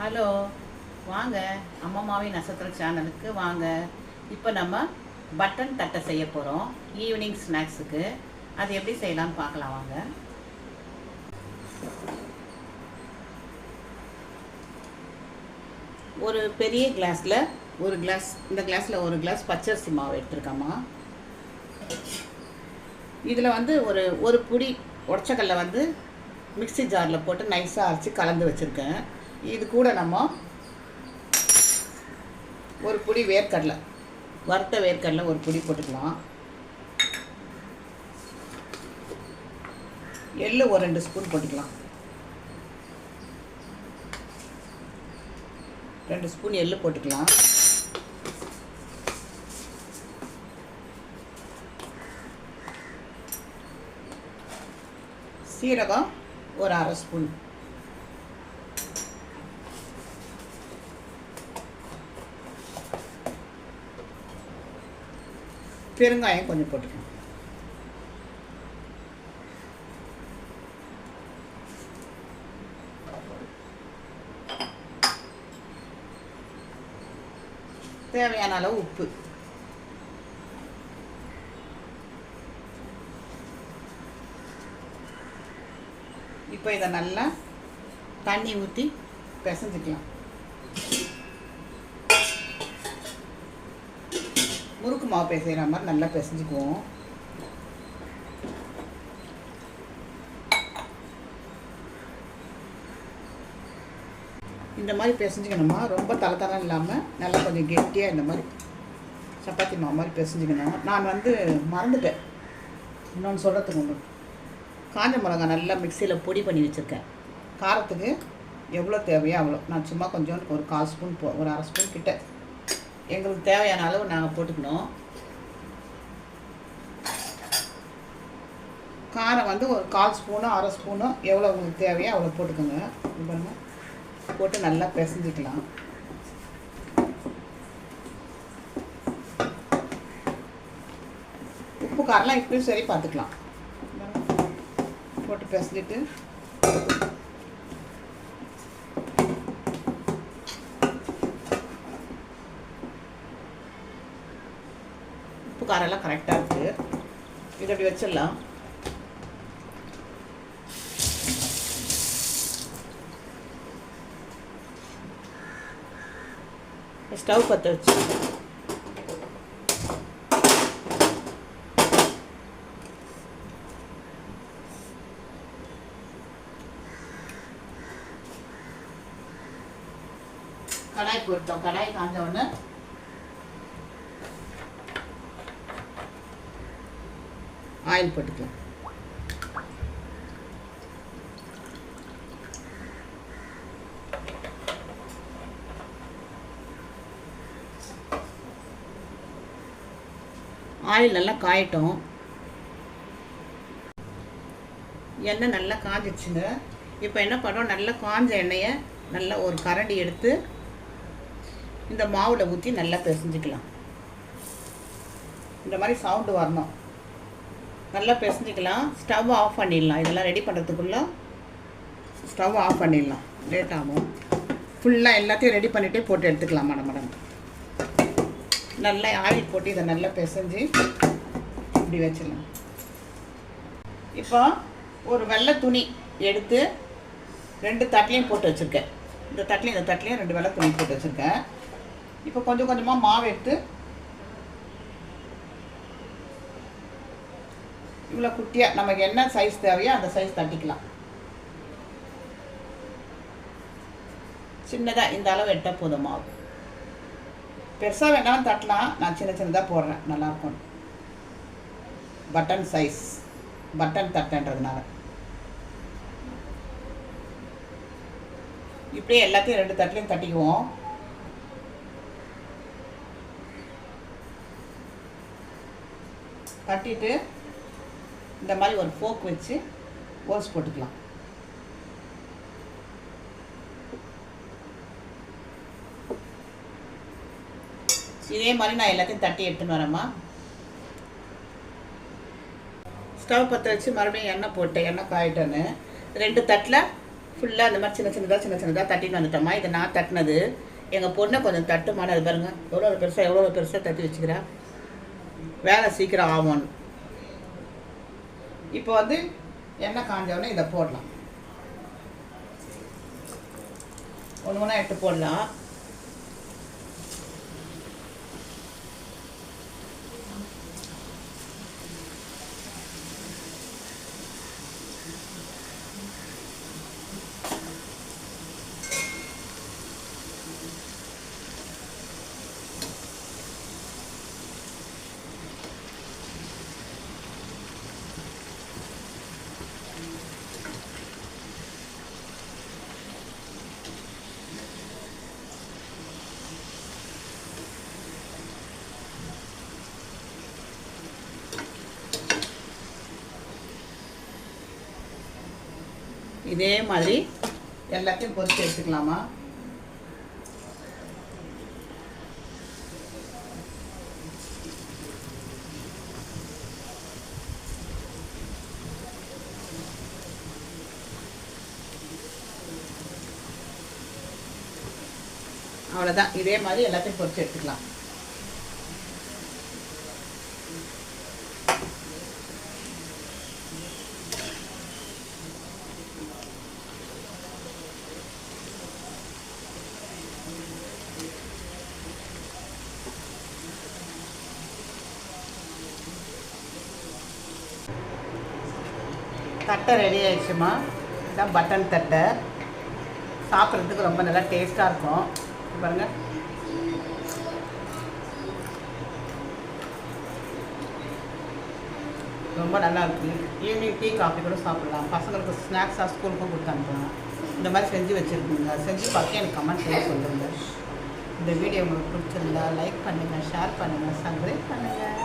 Hello. வாங்க. அம்மம்மாவி நட்சத்திர சேனலுக்கு வாங்க. இப்போ நம்ம பட்டன் தட்டை செய்ய போகிறோம் ஈவினிங் ஸ்நாக்ஸுக்கு அது எப்படி செய்யலாம்னு பார்க்கலாம் வாங்க. ஒரு பெரிய கிளாஸில் ஒரு கிளாஸ் இந்த கிளாஸில் ஒரு கிளாஸ் பச்சரிசி மாவு எடுத்துருக்கம்மா. இதில் வந்து ஒரு ஒரு புடி உடச்சக்கல்ல வந்து மிக்சி ஜாரில் போட்டு நைஸாக அரைச்சி கலந்து வச்சுருக்கேன். இது கூட நம்ம ஒரு புடி வேர்க்கடலை. வறுத்த வேர்க்கடலை ஒரு புடி போட்டுக்கலாம். எள்ளு ஒரு ரெண்டு ஸ்பூன் போட்டுக்கலாம். ரெண்டு ஸ்பூன் எள்ளு போட்டுக்கலாம். சீரகம் ஒரு அரை ஸ்பூன். பெருங்காயம் கொஞ்சம் போட்டுக்கணும். தேவையான அளவு உப்பு. இப்போ இதை நல்லா தண்ணி ஊற்றி பிசைஞ்சிக்கலாம். முறுக்கு மாவு பிசைகிற மாதிரி நல்லா பிசைஞ்சுக்குவோம். இந்த மாதிரி பிசைஞ்சிக்கணுமா? ரொம்ப தலை இல்லாமல் நல்லா கொஞ்சம் கெட்டியாக இந்த மாதிரி சப்பாத்தி மாவு மாதிரி பிசைஞ்சிக்கணும்? நான் வந்து மறந்துட்டேன். இன்னொன்று சொல்கிறதுக்கு ஒன்று காஞ்ச மிளகா நல்லா மிக்சியில் பொடி பண்ணி வச்சுருக்கேன். காரத்துக்கு எவ்வளோ தேவையோ அவ்வளோ நான் சும்மா கொஞ்சம் ஒரு கால் ஸ்பூன் போ ஒரு அரை ஸ்பூன் கிட்ட எங்களுக்கு தேவையான அளவு நாங்கள் போட்டுக்கணும். காரம் வந்து ஒரு கால் ஸ்பூனோ அரை ஸ்பூனோ எவ்வளோ உங்களுக்கு தேவையோ அவ்வளோ போட்டுக்கோங்க. இது போட்டு நல்லா பிசைஞ்சிக்கலாம். உப்பு காரெலாம் இப்பயும் சரி பார்த்துக்கலாம். போட்டு பிசைஞ்சிட்டு காரெல்லாம் கரெக்டாக இருக்குது இதை அப்படி வச்சிடலாம். ஸ்டவ் பற்ற வச்சு கடாய் போட்டோம் கடாய் காஞ்ச உடனே ஆயில் போட்டுக்கலாம். ஆயில் நல்லா காயட்டும். எண்ணெய் நல்லா காஞ்சிச்சுங்க இப்போ என்ன பண்ணுறோம் நல்லா காஞ்ச எண்ணெயை நல்லா ஒரு கரண்டி எடுத்து இந்த மாவில் ஊற்றி நல்லா பிசைஞ்சிக்கலாம். இந்த மாதிரி சவுண்டு வரணும். நல்லா பிசைஞ்சிக்கலாம். ஸ்டவ் ஆஃப் பண்ணிடலாம். இதெல்லாம் ரெடி பண்ணுறதுக்குள்ளே ஸ்டவ் ஆஃப் பண்ணிடலாம். லேட் ஆகும். ஃபுல்லாக எல்லாத்தையும் ரெடி பண்ணிவிட்டு போட்டு எடுத்துக்கலாம் மேடம் மேடம். நல்லா ஆயில் போட்டு இதை நல்லா பிசைஞ்சு இப்படி வச்சிடலாம். இப்போ ஒரு வெள்ளை துணி எடுத்து ரெண்டு தட்டிலையும் போட்டு வச்சுருக்கேன். இந்த தட்டிலையும் இந்த தட்டிலையும் ரெண்டு வெள்ளை துணி போட்டு வச்சுருக்கேன். இப்போ கொஞ்சம் கொஞ்சமாக மாவு எடுத்து இவ்வளோ குட்டியாக நமக்கு என்ன சைஸ் தேவையோ அந்த சைஸ் தட்டிக்கலாம். சின்னதாக இந்த அளவு எட்ட போதுமாகும் பெருசாக வேணாலும் தட்டலாம். நான் சின்ன சின்னதாக போடுறேன். நல்லாயிருக்கும். பட்டன் சைஸ் பட்டன் தட்டன்றதுனால. இப்படியே எல்லாத்தையும் ரெண்டு தட்டிலையும் தட்டிக்குவோம். தட்டிட்டு இந்த மாதிரி ஒரு ஃபோக் வச்சு ஓஸ் போட்டுக்கலாம். இதே மாதிரி நான் எல்லாத்தையும் தட்டி எடுத்துன்னு வரேம்மா. ஸ்டவ் பற்ற வச்சு மறுபடியும் எண்ணெய் போட்டேன் எண்ணெய் காயிட்டேன்னு ரெண்டு தட்டில் ஃபுல்லாக அந்த மாதிரி சின்ன சின்னதாக சின்ன சின்னதாக தட்டின்னு வந்துட்டோமா இது நான் தட்டினது எங்கள் பொண்ணை கொஞ்சம் தட்டுமான அது பாருங்க. எவ்வளோ பெருசாக எவ்வளோ பெருசாக தட்டி வச்சுக்கிறா. வேலை சீக்கிரம் ஆகும்னு இப்போ வந்து எண்ணெய் காஞ்சவொடனே இதை போடலாம். ஒன்று ஒன்றா எடுத்து போடலாம். இதே மாதிரி எல்லாத்தையும் பொறிச்சு எடுத்துக்கலாமா? அவ்வளோதான் இதே மாதிரி எல்லாத்தையும் பொறிச்சு எடுத்துக்கலாம். தட்டை ரெடி ஆயிடுச்சுமா? இதான் பட்டன் தட்டை. சாப்பிட்றதுக்கு ரொம்ப நல்லா டேஸ்ட்டாக இருக்கும். பாருங்கள் பாருங்க. ரொம்ப நல்லா இருக்கு. ஈவினிங் டீ காஃபி கூட சாப்பிட்லாம். பசங்களுக்கு ஸ்நாக்ஸாக ஸ்கூலுக்கும் கொடுத்து அனுப்பலாம். இந்த மாதிரி செஞ்சு வச்சுருக்கீங்க. செஞ்சு பார்த்து எனக்கு கமெண்ட் பண்ணி சொல்லுங்கள் இந்த வீடியோ உங்களுக்கு பிடிச்சிருந்தா லைக் பண்ணுங்கள் ஷேர் பண்ணுங்கள் சப்ஸ்கிரைப் பண்ணுங்கள்